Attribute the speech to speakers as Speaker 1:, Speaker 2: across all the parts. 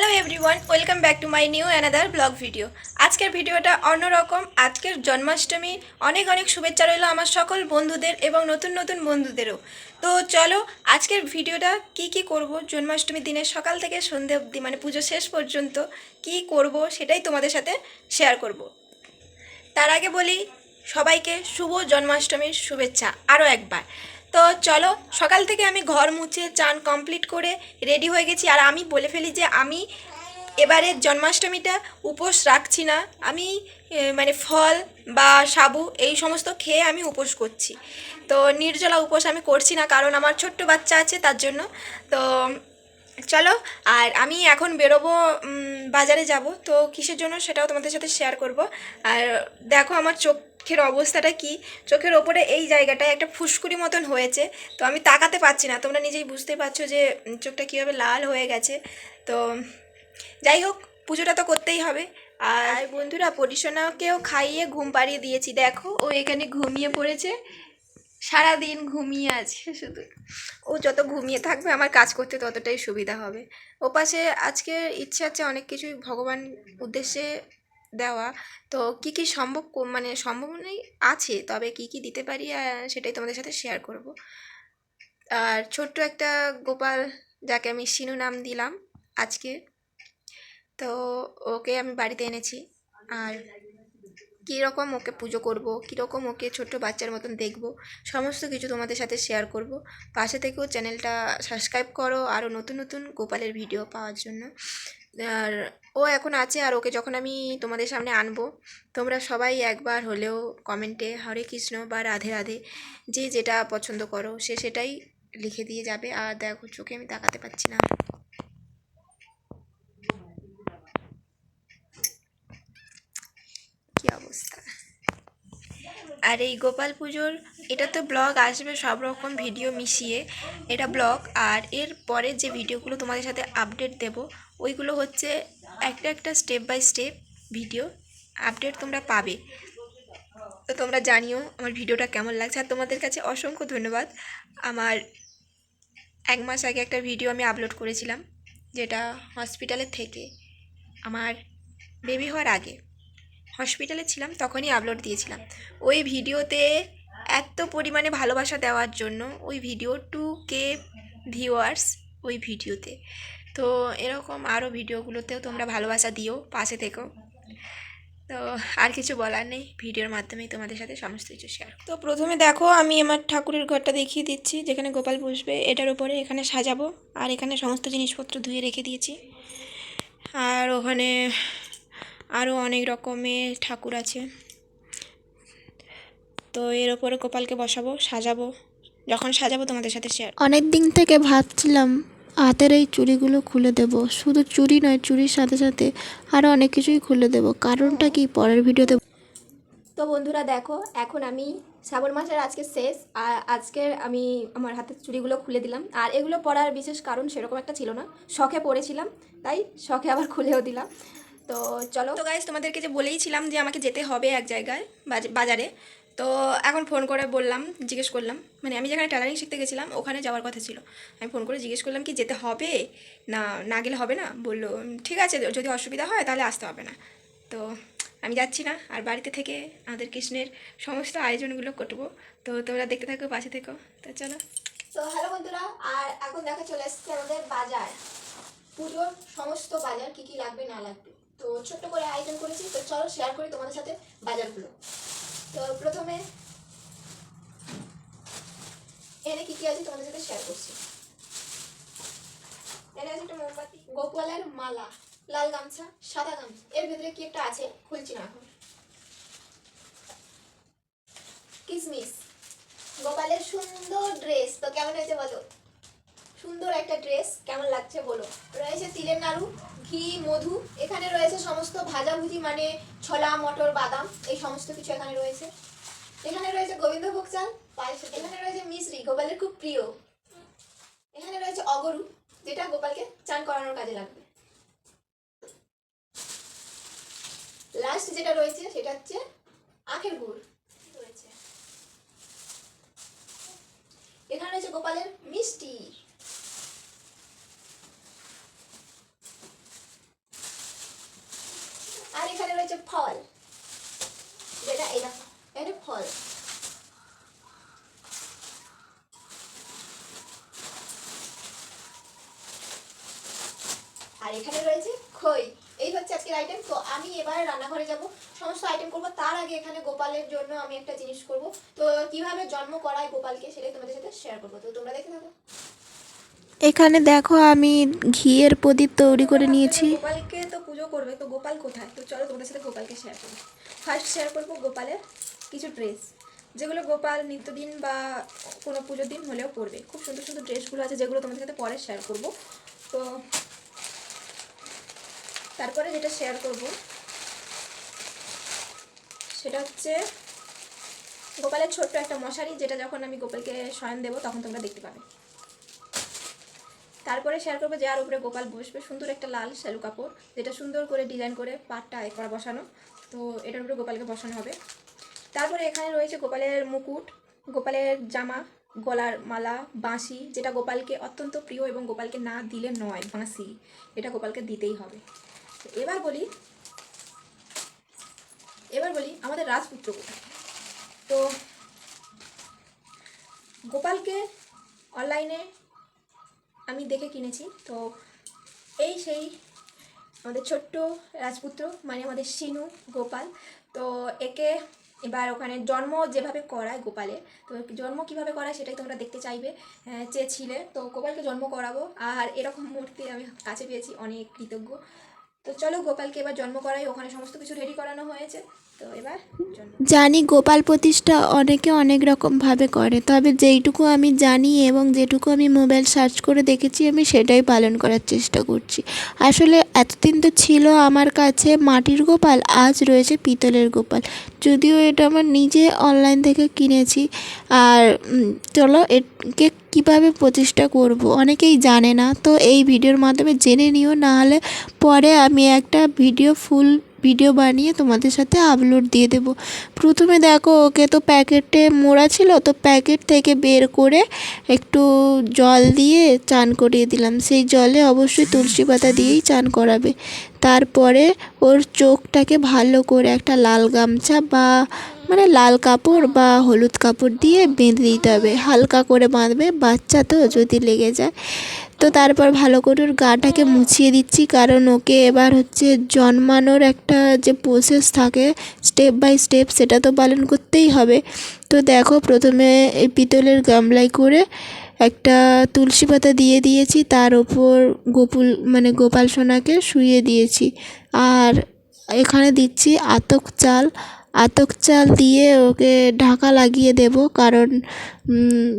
Speaker 1: Hello everyone welcome back to my new another blog video আজকের ভিডিওটা অন্যরকম, আজকের জন্মাষ্টমী, অনেক অনেক শুভেচ্ছা রইল আমার সকল বন্ধুদের এবং নতুন নতুন বন্ধুদেরও। তো চলো, আজকের ভিডিওটা কি কি করব জন্মাষ্টমী দিনে সকাল থেকে সন্ধে অবধি মানে পুজো শেষ পর্যন্ত কি করব সেটাই তোমাদের সাথে শেয়ার করব। তার আগে বলি, সবাইকে শুভ জন্মাষ্টমীর শুভেচ্ছা আরও একবার। তো চলো, সকাল থেকে আমি ঘর মুছে, চান কমপ্লিট করে রেডি হয়ে গেছি। আর আমি বলে ফেলি যে আমি এবারে জন্মাষ্টমীটা উপোস রাখছি না। আমি মানে ফল বা সাবু এই সমস্ত খেয়ে আমি উপোস করছি। তো নির্জলা উপোস আমি করছি না, কারণ আমার ছোট্ট বাচ্চা আছে তার জন্য। তো চলো, আর আমি এখন বেরোবো বাজারে যাব, তো কিসের জন্য সেটাও তোমাদের সাথে শেয়ার করব। আর দেখো আমার চোখের অবস্থাটা কি? চোখের ওপরে এই জায়গাটায় একটা ফুসকুড়ি মতন হয়েছে, তো আমি তাকাতে পারছি না। তোমরা নিজেই বুঝতে পারছ যে চোখটা কীভাবে লাল হয়ে গেছে। তো যাই হোক, পুজোটা তো করতেই হবে। আর বন্ধুরা পরিশোনাকেও খাইয়ে ঘুম পাড়িয়ে দিয়েছি। দেখো, ও এখানে ঘুমিয়ে পড়েছে। সারাদিন ঘুমিয়ে আছে শুধু। ও যত ঘুমিয়ে থাকবে, আমার কাজ করতে ততটাই সুবিধা হবে। ও পাশে আজকে ইচ্ছে আছে অনেক কিছুই ভগবান উদ্দেশ্যে দেওয়া। তো কি কি সম্ভব মানে সম্ভাবনাই আছে। তবে কি কি দিতে পারি সেটাই তোমাদের সাথে শেয়ার করব। আর ছোট্ট একটা গোপাল যাকে আমি শিনু নাম দিলাম আজকে। তো ওকে আমি বাড়িতে এনেছি। আর কীরকম ওকে পুজো করব, কীরকম ওকে ছোট্ট বাচ্চার মতন দেখব, সমস্ত কিছু তোমাদের সাথে শেয়ার করব। পাশে থেকেও চ্যানেলটা সাবস্ক্রাইব করো আরও নতুন নতুন গোপালের ভিডিও পাওয়ার জন্য। আর ও এখন আছে আর ওকে যখন আমি তোমাদের সামনে আনব, তোমরা সবাই একবার হলেও কমেন্টে হরে কৃষ্ণ বা রাধে রাধে, যে যেটা পছন্দ করো, সে সেটাই লিখে দিয়ে যাবে। আর দেখো, চোখে আমি তাকাতে পারছি না কি অবস্থা। আর এই গোপাল পুজোর, এটা তো ব্লগ আসবে সব রকম ভিডিও মিশিয়ে, এটা ব্লগ। আর এর পরে যে ভিডিওগুলো তোমাদের সাথে আপডেট দেব, ওইগুলো হচ্ছে একটা একটা step by step video update তোমরা পাবে। তো তোমরা জানিও আমার ভিডিওটা কেমন লাগছে। আর তোমাদের কাছে অসংখ্য ধন্যবাদ। আমার এক মাস আগে একটা ভিডিও আমি আপলোড করেছিলাম, যেটা হসপিটালের থেকে আমার বেবি হওয়ার আগে। হসপিটালে ছিলাম, তখনই আপলোড দিয়েছিলাম। ওই ভিডিওতে এত পরিমাণে ভালোবাসা দেওয়ার জন্য ওই ভিডিও টু কে ভিউয়ার্স ওই ভিডিওতে। তো এরকম আরও ভিডিওগুলোতেও তোমরা ভালোবাসা দিও, পাশে থেকো। তো আর কিছু বলার নেই, ভিডিওর মাধ্যমেই তোমাদের সাথে সমস্ত কিছু শেয়ার তো প্রথমে দেখো, আমি আমার ঠাকুরের ঘরটা দেখিয়ে দিচ্ছি, যেখানে গোপাল বসবে, এটার উপরে এখানে সাজাবো, আর এখানে সমস্ত জিনিসপত্র ধুয়ে রেখে দিয়েছি। আর ওখানে আরও অনেক রকমের ঠাকুর আছে। তো এর ওপরে গোপালকে বসাবো সাজাবো যখন সাজাবো তোমাদের সাথে শেয়ার
Speaker 2: অনেক দিন থেকে ভাবছিলাম হাতের এই চুড়িগুলো খুলে দেব শুধু চুড়ি নয় চুড়ির সাথে সাথে আরও অনেক কিছুই খুলে দেব। কারণটা কি পরের ভিডিওতে
Speaker 1: তো বন্ধুরা দেখো এখন আমি শ্রাবণ মাসের আজকে শেষ আর আজকের আমি আমার হাতের চুড়িগুলো খুলে দিলাম। আর এগুলো পরার বিশেষ কারণ সেরকম একটা ছিল না শখে পড়েছিলাম তাই শখে আবার খুলেও দিলাম। তো চলো। তো গাইজ তোমাদেরকে যে বলেইছিলাম যে আমাকে যেতে হবে এক জায়গায়, বাজ- বাজারে, তো এখন ফোন করে বললাম, জিজ্ঞেস করলাম মানে আমি যেখানে টেলারিং শিখতে গেছিলাম, ওখানে যাওয়ার কথা ছিল। আমি ফোন করে জিজ্ঞেস করলাম কি, যেতে হবে? না না গেলে হবে না? বলল ঠিক আছে যদি অসুবিধা হয় তাহলে আসতে হবে না। তো আমি যাচ্ছি না, আর বাড়িতে থেকে আমাদের কৃষ্ণের সমস্ত আয়োজনগুলো করব। তো তোমরা দেখতে থাকো, পাশে থেকো। তো চলো। তো হ্যালো বন্ধুরা, আর এখন দেখা চলে এসছে আমাদের বাজার। পুজোর সমস্ত বাজার কি কি লাগবে, না লাগবে। তো ছোট্ট করে আয়োজন করেছি। তো চলো শেয়ার করি তোমাদের সাথে বাজারগুলো। তো প্রথমে এনে কি কি আছে তোমাদের সাথে শেয়ার করছি। এনে আছে একটা মোমবাতি গোপালের মালা, লাল গামছা, সাদা গামছা। এর ভেতরে কি একটা আছে খুলছি না এখন। কিসমিস। গোপালের সুন্দর ড্রেস তো কেমন হয়েছে বলো? সুন্দর একটা ড্রেস কেমন লাগছে বলো? তিলের নাড়ু, ঘি, মধু, এখানে রয়েছে সমস্ত ভাজাভুজি মানে ছোলা, মটর, বাদাম, এই সমস্ত কিছু এখানে রয়েছে। এখানে রয়েছে গোবিন্দভোগ চাল, পায়েস, এখানে রয়েছে মিশ্রি গোপালের খুব প্রিয়। এখানে রয়েছে অগরু, যেটা গোপালকে চান করানোর কাজে লাগবে। লাস্ট যেটা রয়েছে, সেটা হচ্ছে আখের গুড়। রয়েছে এখানে রয়েছে গোপালের মিষ্টি ফল যেটা এটা এটা ফল আর এখানে রয়েছে খই। এই হচ্ছে আজকের আইটেম তো আমি এবার রান্নাঘরে যাব। সমস্ত আইটেম করব। তার আগে এখানে গোপালের জন্য আমি একটা জিনিস করব। তো কীভাবে জন্ম করায় গোপালকে সেটাই তোমাদের সাথে শেয়ার করব। তো তোমরা দেখে থাকো।
Speaker 2: এখানে দেখো আমি ঘিয়ের প্রদীপ তৈরি করে নিয়েছি।
Speaker 1: গোপালকে তো পুজো করবে। তো গোপাল কোথায়? তো চলো তোমাদের সাথে গোপালকে শেয়ার করব ফার্স্ট শেয়ার করব গোপালের কিছু ড্রেস যেগুলো গোপাল নিত্যদিন বা কোনো পুজোর দিন হলেও পরবে। খুব সুন্দর সুন্দর ড্রেসগুলো আছে যেগুলো তোমাদের সাথে পরে শেয়ার করব। তো তারপরে যেটা শেয়ার করব, সেটা হচ্ছে গোপালের ছোট্ট একটা মশারি, যেটা যখন আমি গোপালকে শয়ন দেবো তখন তোমরা দেখতে পাবে। তারপরে শেয়ার করব যার উপরে গোপাল বসবে, সুন্দর একটা লাল শ্যালু কাপড়, যেটা সুন্দর করে ডিজাইন করে পাটটা এ করা বসানো, তো এটার উপরে গোপালকে বসানো হবে। তারপরে এখানে রয়েছে গোপালের মুকুট, গোপালের জামা, গলার মালা, বাঁশি, যেটা গোপালকে অত্যন্ত প্রিয় এবং গোপালকে না দিলে নয়, বাঁশি, এটা গোপালকে দিতেই হবে। এবার বলি এবার বলি আমাদের রাজপুত্র তো গোপালকে অনলাইনে আমি দেখে কিনেছি। তো এই সেই আমাদের ছোট্ট রাজপুত্র মানে আমাদের শিনু গোপাল। তো একে এবার ওখানে জন্ম যেভাবে করায় গোপালের তো জন্ম কীভাবে করায় সেটাই তোমরা দেখতে চাইবে চেয়েছিলে। তো গোপালকে জন্ম করাবো। আর এরকম মূর্তি আমি কাছে পেয়েছি, অনেক কৃতজ্ঞ। তো চলো গোপালকে এবার জন্ম করাই ওখানে সমস্ত কিছু রেডি করানো হয়েছে।
Speaker 2: জানি গোপাল প্রতিষ্ঠা অনেকে অনেক রকমভাবে করে, তবে যেইটুকু আমি জানি এবং যেটুকু আমি মোবাইল সার্চ করে দেখেছি, আমি সেটাই পালন করার চেষ্টা করছি। আসলে এতদিন তো ছিল আমার কাছে মাটির গোপাল, আজ রয়েছে পিতলের গোপাল। যদিও এটা আমার নিজে অনলাইন থেকে কিনেছি, আর চলো একে কীভাবে প্রতিষ্ঠা করব, অনেকেই জানে না, তো এই ভিডিওর মাধ্যমে জেনে নিও, নাহলে পরে আমি একটা ভিডিও ফুল ভিডিও বানিয়ে তোমাদের সাথে আপলোড দিয়ে দেব। প্রথমে দেখো, ওকে তো প্যাকেটে মোড়া ছিল, তো প্যাকেট থেকে বের করে একটু জল দিয়ে চান করিয়ে দিলাম। সেই জলে অবশ্যই তুলসী পাতা দিয়েই চান করাবে। তারপরে ওর চোখটাকে ভালো করে একটা লাল গামছা বা মানে লাল কাপড় বা হলুদ কাপড় দিয়ে বেঁধে দিতে হবে। হালকা করে বাঁধবে, বাচ্চা তো যদি লেগে যায়। তো তারপর ভালো করে ওর গাটাকে মুছিয়ে দিচ্ছি, কারণ ওকে এবার হচ্ছে জন্মানোর একটা যে প্রসেস থাকে স্টেপ বাই স্টেপ সেটা তো পালন করতেই হবে। তো দেখো, প্রথমে এই পিতলের গামলায় করে একটা তুলসী পাতা দিয়ে দিয়েছি, তার ওপর গোপুল মানে গোপাল সোনাকে শুয়ে দিয়েছি। আর এখানে দিচ্ছি আতক চাল। আতক চাল দিয়ে ওকে ঢাকা লাগিয়ে দেব, কারণ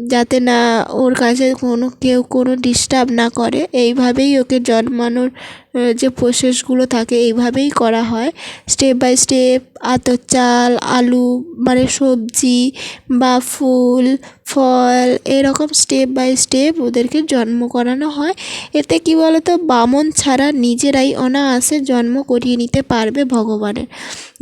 Speaker 2: যাতে না ওর কাছে কোনো, কেউ কোনো ডিস্টার্ব না করে। এইভাবেই ওকে জন্মানোর যে প্রসেসগুলো থাকে, এইভাবেই করা হয়। স্টেপ বাই স্টেপ আতর চাল, আলু মানে সবজি বা ফুল, ফল, এরকম স্টেপ বাই স্টেপ ওদেরকে জন্ম করানো হয়। এতে কি বলতো, বামন ছাড়া নিজেরাই অনায়াসে জন্ম করিয়ে নিতে পারবে ভগবানের।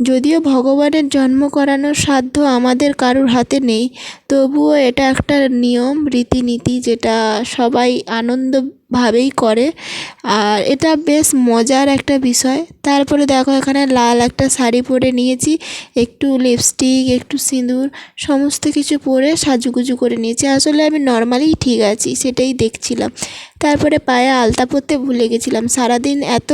Speaker 2: যদিও ভগবানের জন্ম করানোর সাধ্য আমাদের কারোর হাতে নেই, তবুও এটা একটা নিয়ম, রীতিনীতি যেটা সবাই আনন্দভাবেই করে। আর এটা বেশ মজার একটা বিষয়। তারপরে দেখো এখানে লাল একটা শাড়ি পরে নিয়েছি, একটু লিপস্টিক একটু সিঁদুর, সমস্ত কিছু পরে সাজুগুজু করে নিয়েছি। আসলে আমি নর্মালিই ঠিক আছি, সেটাই দেখছিলাম। তারপরে পায়ে আলতা পরতে ভুলে গেছিলাম। সারাদিন এত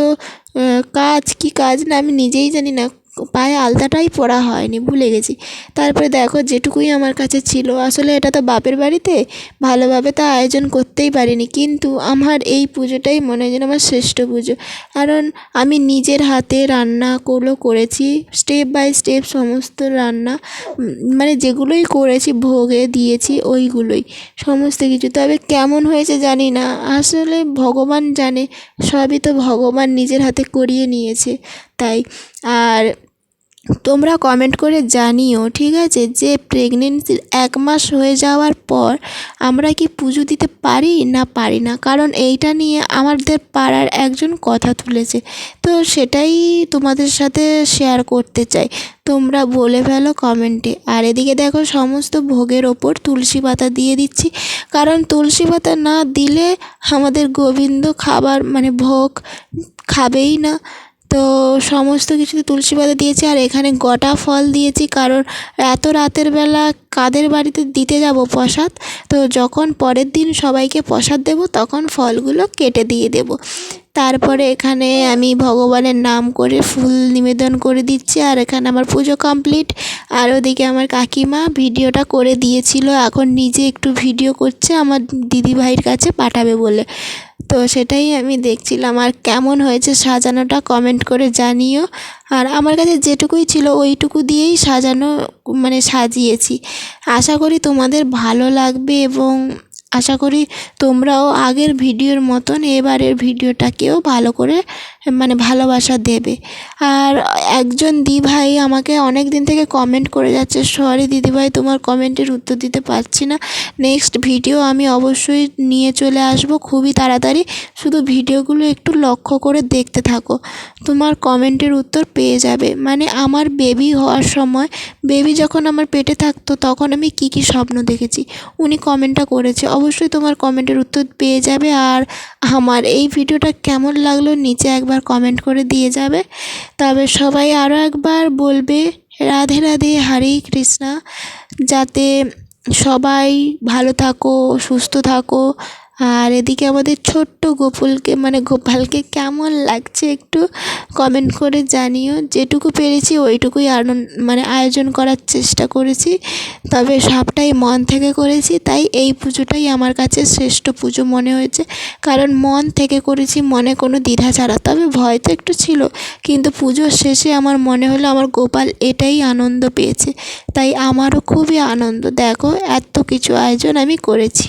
Speaker 2: কাজ কি কাজ না আমি নিজেই জানি না পায়ে আলতাটাই পরা হয়নি, ভুলে গেছি। তারপরে দেখো যেটুকুই আমার কাছে ছিল, আসলে এটা তো বাপের বাড়িতে, ভালোভাবে তা আয়োজন করতেই পারিনি। কিন্তু আমার এই পুজোটাই মনে হয় যেন আমার শ্রেষ্ঠ পুজো। কারণ আমি নিজের হাতে রান্না রান্নাগুলো করেছি স্টেপ বাই স্টেপ সমস্ত রান্না মানে যেগুলোই করেছি, ভোগে দিয়েছি, ওইগুলোই, সমস্ত কিছু। তবে কেমন হয়েছে জানি না, আসলে ভগবান জানে, সবই তো ভগবান নিজের হাতে করিয়ে নিয়েছে, তাই। আর তোমরা কমেন্ট করে জানিও, ঠিক আছে? যে প্রেগনেন্সির এক মাস হয়ে যাওয়ার পর আমরা কি পুজো দিতে পারি না পারি না? কারণ এইটা নিয়ে আমাদের পাড়ার একজন কথা তুলেছে। তো সেটাই তোমাদের সাথে শেয়ার করতে চাই। তোমরা বলে ফেলো কমেন্টে আর এদিকে দেখো, সমস্ত ভোগের ওপর তুলসী পাতা দিয়ে দিচ্ছি। কারণ তুলসী পাতা না দিলে আমাদের গোবিন্দ খাবার মানে ভোগ খাবেই না। তো সমস্ত কিছুতে তুলসী পাতা দিয়েছি আর এখানে গোটা ফল দিয়েছি কারণ এত রাতের বেলা কাদের বাড়িতে দিতে যাব প্রসাদ? তো যখন পরের দিন সবাইকে প্রসাদ দেব, তখন ফলগুলো কেটে দিয়ে দেব। তারপরে এখানে আমি ভগবানের নাম করে ফুল নিবেদন করে দিচ্ছি আর এখানে আমার পুজো কমপ্লিট। আর ওদিকে আমার কাকিমা ভিডিওটা করে দিয়েছিল, এখন নিজে একটু ভিডিও করছে, আমার দিদিভাইয়ের কাছে পাঠাবে বলে। তো সেটাই আমি দেখছিলাম। আর কেমন হয়েছে সাজানোটা কমেন্ট করে জানিও। আর আমার কাছে যেটুকুই ছিল ওইটুকু দিয়েই সাজানো মানে সাজিয়েছি। আশা করি তোমাদের ভালো লাগবে এবং আশা করি তোমরাও আগের ভিডিওর মতন এবারের ভিডিওটাকেও ভালো করে মানে ভালোবাসা দেবে। আর একজন দিভাই আমাকে অনেক দিন থেকে কমেন্ট করে যাচ্ছে সরি দিদিভাই, তোমার কমেন্টের উত্তর দিতে পারছি না। নেক্সট ভিডিও আমি অবশ্যই নিয়ে চলে আসব খুবই তাড়াতাড়ি। শুধু ভিডিওগুলো একটু লক্ষ্য করে দেখতে থাকো। তোমার কমেন্টের উত্তর পেয়ে যাবে। মানে আমার বেবি হওয়ার সময় বেবি যখন আমার পেটে থাকতো তখন আমি কী কী স্বপ্ন দেখেছি, উনি কমেন্টটা করেছে। অবশ্যই তোমার কমেন্টের উত্তর পেয়ে যাবে। আর আমার এই ভিডিওটা কেমন লাগল, নিচে একবার কমেন্ট করে দিয়ে যাবে। তবে সবাই আরও একবার বলবে, রাধে রাধে, হরে কৃষ্ণা। যাতে সবাই ভালো থাকো, সুস্থ থাকো। আর এদিকে আমাদের ছোট্ট গোপুলকে মানে গোপালকে কেমন লাগছে একটু কমেন্ট করে জানিও। যেটুকু পেরেছি ওইটুকুই আনন্দ মানে আয়োজন করার চেষ্টা করেছি। তবে সবটাই মন থেকে করেছি, তাই এই পুজোটাই আমার কাছে শ্রেষ্ঠ পুজো মনে হয়েছে। কারণ মন থেকে করেছি, মনে কোনো দ্বিধা ছাড়া। তবে ভয় তো একটু ছিল, কিন্তু পুজোর শেষে আমার মনে হলো আমার গোপাল এটাই আনন্দ পেয়েছে। তাই আমারও খুবই আনন্দ। দেখো, এত কিছু আয়োজন আমি করেছি।